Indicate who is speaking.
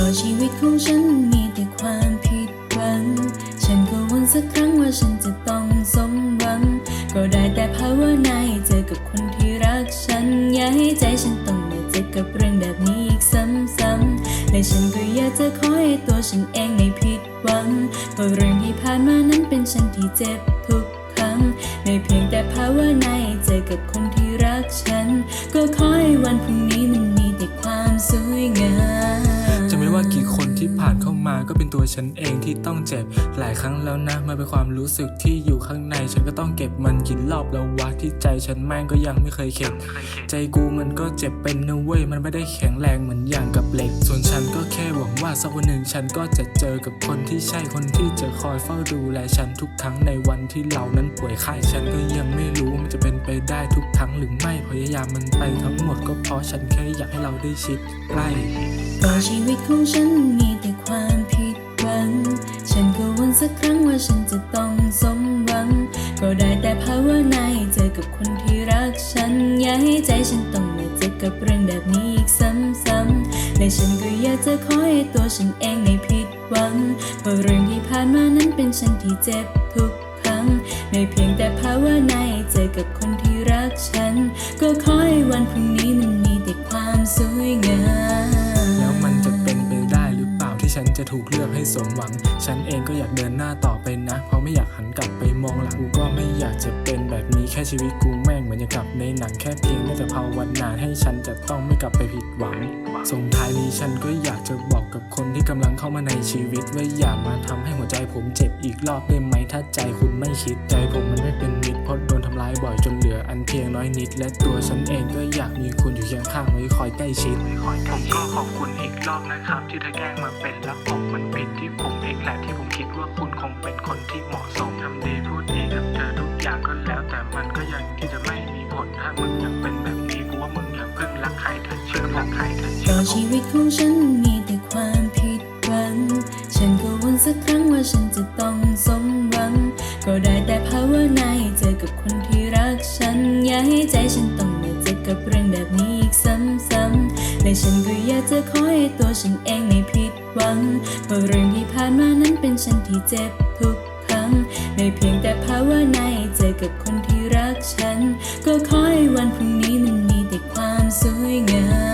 Speaker 1: ราะชีวิตของฉันมีแต่ความผิดหวัง ฉันก็วันสักครั้งว่าฉันจะต้องสมหวัง ก็ได้แต่ภาวนาให้เจอกับคนที่รักฉัน อย่าให้ใจฉันต้องมาเจ็บกับเรื่องแบบนี้อีกซ้ำๆและฉันก็อยากจะขอให้ตัวฉันเองไม่ผิดหวังเพราะเรื่องที่ผ่านมานั้นเป็นฉันที่เจ็บทุกครั้ง ไม่เพียงแต่ ก็
Speaker 2: เป็นตัวฉันเองที่ต้องเจ็บ หลายครั้งแล้วนะมันเป็นความรู้สึกที่อยู่ข้างใน ฉันก็ต้องเก็บมันกินรอบแล้ววะที่ใจฉันแม่งก็ยังไม่เคยเข็ดใจกูมันก็เจ็บเป็นนะเว้ยมันไม่ได้แข็งแรงเหมือนอย่างกับเหล็ก ส่วนฉันก็แค่หวังว่าสักวันหนึ่งฉันก็จะเจอกับคนที่ใช่คนที่จะคอยเฝ้าดูแลฉันทุกครั้งในวันที่เรานั้นป่วยไข้ฉันก็ยังไม่รู้มันจะเป็นไปได้ทุกครั้งหรือไม่พยายามมันไปทั้งหมดก็เพราะฉันแค่อยากให้เราได้ชิดใกล้
Speaker 1: เพรชีวิตของฉันมีแต่ความ สักครั้งว่าฉันจะต้องสมหวัง ก็ได้แต่ภาวนาให้เจอกับคนที่รักฉัน อย่าให้ใจฉันต้องมาเจ็บกับเรื่องแบบนี้อีกซ้ำๆและฉันก็อยากจะขอให้ตัวฉันเองไม่ผิดหวังเพราะเรื่องที่ผ่านมานั้นเป็นฉันที่เจ็บทุกครั้ง ไม่เพียงแต่ภาวนาให้เจอกับคนที่รักฉัน ก็ขอให้วันพรุ่งนี้มันมีแต่ความสวยงาม
Speaker 2: แล้วมันจะเป็นไปได้หรือเปล่าที่ฉันจะถูกเลือก ให้สมหวัง ฉันเองก็อยากเดินหน้าต่อไปนะ เพราะไม่อยาก ค่ชีวิตกูแม่งเหมือนอย่างกับในหนังแค่เพียงแต่ภาวนาให้ฉันจะต้องไม่กลับไปผิดหวังส่งท้ายนี้ฉันก็อยากจะบอกกับคนที่กำลังเข้ามาในชีวิตว่าอย่ามาทำให้หัวใจผมเจ็บอีกรอบได้ไหมถ้าใจคุณไม่คิดใจผมมันไม่เป็นมิตรเพราะโดนทำร้ายบ่อยจนเหลืออันเพียงน้อยนิด และตัวฉันเองก็อยากมีคุณอยู่เคียงข้างไว้คอยใกล้ชิดผมก็ขอบคุณอีกรอบนะครับที่ได้แกล้งมาเป็นรักผมมันผิดที่ผมเองแหละที่ผมคิดว่าคุณคงเป็นคนที่เหมาะสมทำ รเธอเชื่อผมใครเธอ
Speaker 1: เพ
Speaker 2: เชื่อ
Speaker 1: ราะ
Speaker 2: ผ
Speaker 1: ชีวิตของฉันมีแต่ความผิดหวัง ฉันก็วนสักครั้งว่าฉันจะต้องสมหวัง ก็ได้แต่ภาวนาให้เจอกับคนที่รักฉัน อย่าให้ใจฉันต้องมาเจ็บกับเรื่องแบบนี้อีกซ้ำๆและฉันก็อยากจะขอให้ตัวฉันเองไม่ผิดหวังเพราะเรื่องที่ผ่านมานั้นเป็นฉันที่เจ็บทุกครั้ง ไม่เพียงแต่ภาวนาให้เจอกับคนที่รักฉัน ก็ขอให้วันพรุ่งนี้มันมีแต่ความสวยงาม